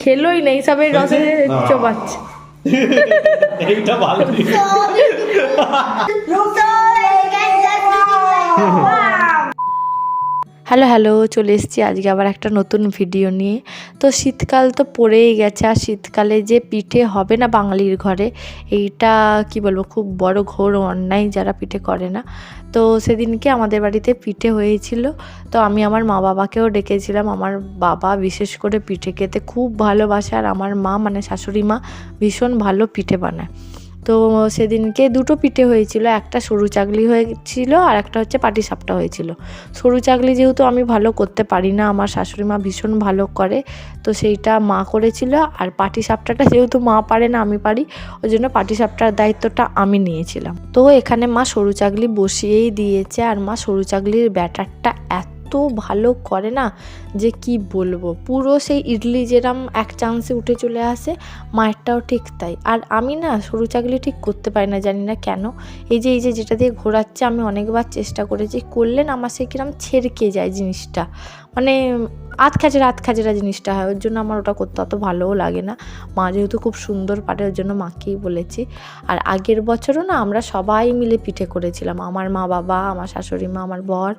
খেলোই না এইসবের রসে। চোবাচ্ছে। এইটা ভালো। হ্যালো হ্যালো, চলে এসেছি আজকে আবার একটা নতুন ভিডিও নিয়ে। তো শীতকাল তো পড়েই গেছে, আর শীতকালে যে পিঠে হবে না বাঙালির ঘরে, এইটা কি বলব, খুব বড় ঘোর অন্যায় যারা পিঠে করে না। তো সেদিনকে আমাদের বাড়িতে পিঠে হয়েছিল, তো আমি আমার মা বাবাকেও ডেকেছিলাম। আমার বাবা বিশেষ করে পিঠে খেতে খুব ভালোবাসে, আর আমার মা মানে শাশুড়ি মা ভীষণ ভালো পিঠে বানায়। তো সেদিনকে দুটো পিঠে হয়েছিল, একটা সরু চাকলি হয়েছিল আর একটা হচ্ছে পাটিসাপটা হয়েছিল। সরু চাকলি যেহেতু আমি ভালো করতে পারি না, আমার শাশুড়ি মা ভীষণ ভালো করে, তো সেইটা মা করেছিল আর পাটিসাপটাটা যেহেতু মা পারে না, আমি পারি, ওই জন্য পাটিসাপটার দায়িত্বটা আমি নিয়েছিলাম। তো এখানে মা সরু চাকলি বসিয়েই দিয়েছে আর মা সরু চাকলির ব্যাটারটা এত ভালো করে না যে কি বলব? পুরো সেই ইডলি যেরম এক চান্সে উঠে চলে আসে, মায়েরটাও ঠিক তাই। আর আমি না সরু চাকলি ঠিক করতে পারি না, জানি না কেন। এই যে এই যে যেটা দিয়ে ঘোরাচ্ছে, আমি অনেকবার চেষ্টা করেছি করলেন আমার সে কিরম ছেড়কে যায় জিনিসটা। মানে আধ খাজেরা আধ খাজেরা জিনিসটা হয়, ওর জন্য আমার ওটা করতে অত ভালোও লাগে না। মা যেহেতু খুব সুন্দর পারে, ওর জন্য মাকেই বলেছি। আর আগের বছরও না আমরা সবাই মিলে পিঠে করেছিলাম। আমার মা বাবা, আমার শাশুড়ি মা, আমার বর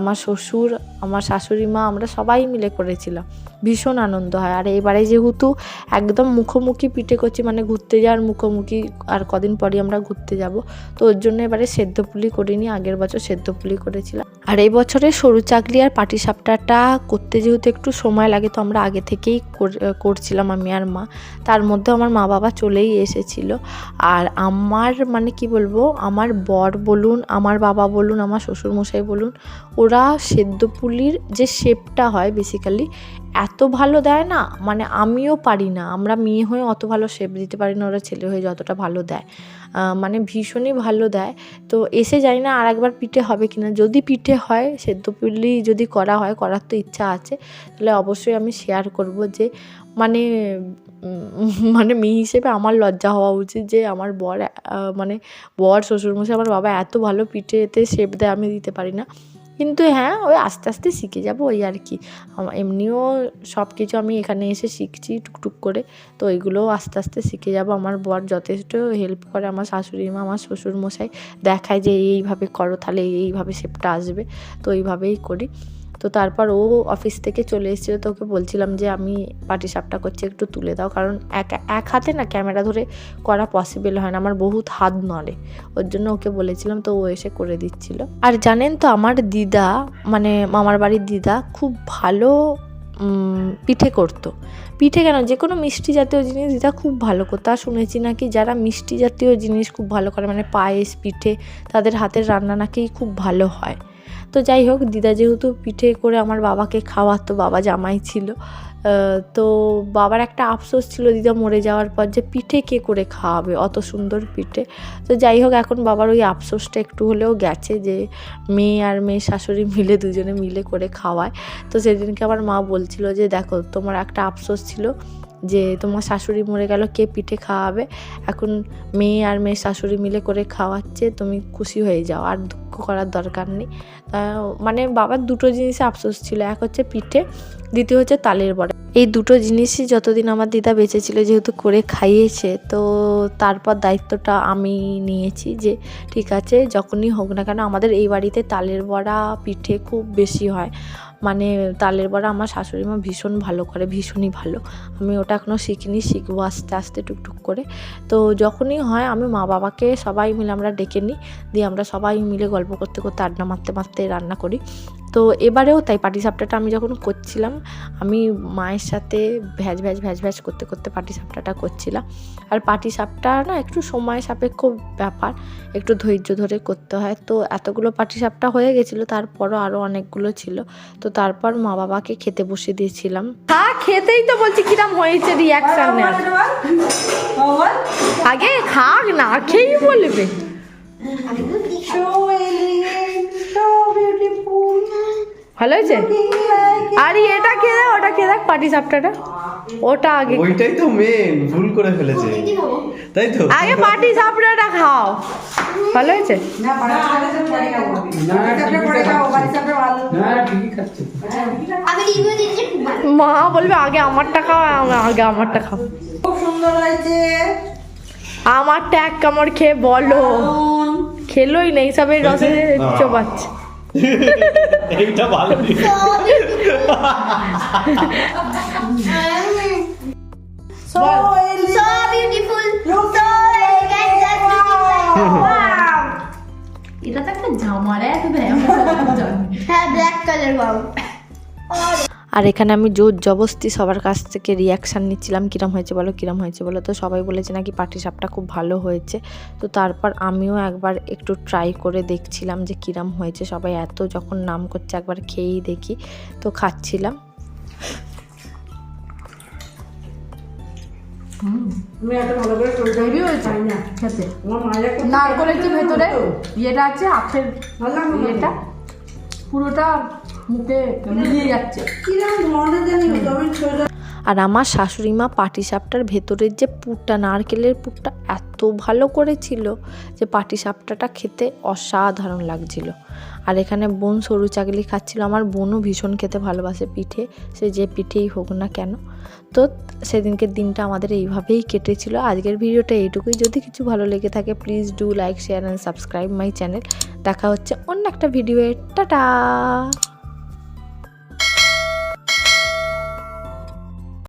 আমার শ্বশুর, আমার শাশুড়ি মা, আমরা সবাই মিলে করেছিলাম। ভীষণ আনন্দ হয়। আর এবারে যেহেতু একদম মুখোমুখি পিঠে করছি মানে ঘুরতে যাওয়ার মুখোমুখি আর কদিন পরই আমরা ঘুরতে যাব, তো ওর জন্য এবারে সেদ্ধ পুলি করিনি, আগের বছর সেদ্ধ পুলি করেছিলাম। আর এই বছরে সরু চাকলি আর পাটি সাপটাটা করতে যেহেতু একটু সময় লাগে, তো আমরা আগে থেকেই কর- করছিলাম আমি আর মা। তার মধ্যে আমার মা বাবা চলেই এসেছিল। আর আমার মানে কি বলব, আমার বর বলুন, আমার বাবা বলুন, আমার শ্বশুরমশাই বলুন, ওরা সেদ্ধ পুলির যে শেপটা হয় বেসিক্যালি এত ভালো দেয় না মানে আমিও পারি না। আমরা মেয়ে হয়ে অত ভালো শেপ দিতে পারি না, ওরা ছেলে হয়ে যতটা ভালো দেয়। মানে ভীষণই ভালো দেয়। তো এসে যাই না আর একবার পিঠে হবে কিনা। যদি পিঠে হয়, সেদ্ধ পুলি যদি করা হয়, করার তো ইচ্ছা আছে, তাহলে অবশ্যই আমি শেয়ার করব যে মানে মানে মেয়ে হিসেবে আমার লজ্জা হওয়া উচিত যে, আমার বর মানে বর, শ্বশুরমশাই, আমার বাবা এত ভালো পিঠেতে শেপ দেয়, আমি দিতে পারি না। কিন্তু হ্যাঁ ওই আস্তে আস্তে শিখে যাব ওই আর কি। এমনিও সব কিছু আমি এখানে এসে শিখছি টুকটুক করে। তো ওইগুলোও আস্তে আস্তে শিখে যাব। আমার বর যথেষ্ট হেল্প করে, আমার শাশুড়ি মা, আমার শ্বশুর মশাই দেখায় যে এইভাবে করো, তাহলে এইভাবে শেপটা আসবে। তো এইভাবেই করি। তো তারপর ও অফিস থেকে চলে এসেছিল, তো ওকে বলছিলাম যে আমি পাটি সাপটা করছি, একটু তুলে দাও। কারণ এক এক হাতে না ক্যামেরা ধরে করা পসিবল হয় না, আমার বহুত হাত নড়ে। ওর জন্য ওকে বলেছিলাম, তো ও এসে করে দিচ্ছিল। আর জানেন তো, আমার দিদা মানে মামার বাড়ির দিদা খুব ভালো পিঠে করতো। পিঠে কেন? যে কোনো মিষ্টি জাতীয় জিনিস দিদা খুব ভালো করতো। আর শুনেছি নাকি যারা মিষ্টি জাতীয় জিনিস খুব ভালো করে মানে পায়েস, পিঠে, তাদের হাতের রান্না নাকি খুব ভালো হয়। তো যাই হোক, দিদা যেহেতু পিঠে করে আমার বাবাকে খাওয়াতো, বাবা জামাই ছিল তো বাবার একটা আফসোস ছিল দিদা মরে যাওয়ার পর যে পিঠে কে করে খাওয়াবে, অত সুন্দর পিঠে। তো যাই হোক, এখন বাবার ওই আফসোসটা একটু হলেও গেছে যে মেয়ে আর মেয়ে শাশুড়ি মিলে দুজনে মিলে করে খাওয়ায়। তো সেদিনকে আমার মা বলছিল যে, দেখো, তোমার একটা আফসোস ছিল যে তোমার শাশুড়ি মরে গেল, কে পিঠে খাওয়াবে? এখন মেয়ে আর মেয়ে শাশুড়ি মিলে করে খাওয়াচ্ছে, তুমি খুশি হয়ে যাও, আর দুঃখ করার দরকার নেই। মানে বাবার দুটো জিনিসে আফসোস ছিল, এক হচ্ছে পিঠে, দ্বিতীয় হচ্ছে তালের বড়া। এই দুটো জিনিসই যতদিন আমার দিদা বেঁচে ছিল, যেহেতু করে খাইয়েছে, তো তারপর দায়িত্বটা আমি নিয়েছি যে, ঠিক আছে, যখনই হোক না কেন, আমাদের এই বাড়িতে তালের বড়া, পিঠে খুব বেশি হয়। মানে তালের বড়া আমার শাশুড়ি মা ভীষণ ভালো করে, ভীষণই ভালো। আমি ওটা এখনও শিখিনি, শিখব আস্তে আস্তে টুকটুক করে। তো যখনই হয় আমি মা বাবাকে সবাই মিলে আমরা ডেকে নিই, দিয়ে আমরা সবাই মিলে গল্প করতে করতে আড্ডা মারতে মারতে রান্না করি। তো এবারেও তাই পাটিসাপটাটা আমি যখন করছিলাম আমি মায়ের সাথে ভ্যাজ ভ্যাজ ভ্যাজ ভ্যাজ করতে করতে পাটিসাপটাটা করছিলাম। আর পাটিসাপটা না একটু সময় সাপেক্ষ ব্যাপার একটু ধৈর্য ধরে করতে হয়। তো এতগুলো পাটিসাপটা হয়ে গেছিল তারপরও আরও অনেকগুলো ছিল। তো তারপর মা বাবাকে খেতে বসিয়ে দিয়েছিলাম। খা খেতেই তো বলছি কিরাম হয়েছে রিয়াকশন আগে খাক না খেয়েই বলবে। ভালো হয়েছে? আর এটা খেয়ে দেখ? ওটা খেয়ে দেখ? পাটি সাপটাটা ওটা আগে। ওইটাই তো মেন ভুল করে ফেলেছে। তাই তো? আগে পাটি সাপটাটা খাও। ভালো হয়েছে? না সাপটা পরে সাপটা আমি রিভিউ দিচ্ছি মা বলবে আগে আমারটা খাও আম- আগে আমারটা খাও। খুব সুন্দর হয়েছে। আমারটা এক কামড় খেয়ে বলো। খেলোই না এইসবের রসে না। চোবাচ্ছে। এইটা ভালো So beautiful. So elegant. Just looking like wow. এটা তো একটা জামার এক হ্যাঁ ব্ল্যাক কালার বাউ আর এখানে আমি জোর জবস্তি সবার কাছ থেকে রিয়াকশান নিচ্ছিলাম কিরম হয়েছে বলো কিরম হয়েছে বলো। তো সবাই বলেছে নাকি পাটি সাপটা খুব ভালো হয়েছে। তো তারপর আমিও একবার একটু ট্রাই করে দেখছিলাম যে কিরম হয়েছে। সবাই এত যখন নাম করছে একবার খেয়েই দেখি। তো খাচ্ছিলাম। আমি এত ভালো করে তৈরি হেভি হয়েছে না খেতে আমার মায়ের খুব নারকলের যে ভেতরে। ইয়েটা আছে আখের ইয়েটা। পুরোটা আর আমার শাশুড়ি মা পাটিসাপটার ভেতরের যে পুরটা, নারকেলের পুরটা এত ভালো করেছিল যে পাটিসাপটাটা খেতে অসাধারণ লাগছিল। আর এখানে বোন সরু চাকলি খাচ্ছিল, আমার বোনও ভীষণ খেতে ভালোবাসে পিঠে, সে যে পিঠেই হোক না কেন। তো সেদিনকের দিনটা আমাদের এইভাবেই কেটেছিল। আজকের ভিডিওটা এইটুকুই। যদি কিছু ভালো লেগে থাকে please do like share and subscribe my channel দেখা হচ্ছে অন্য একটা ভিডিওয়ে। টাটা!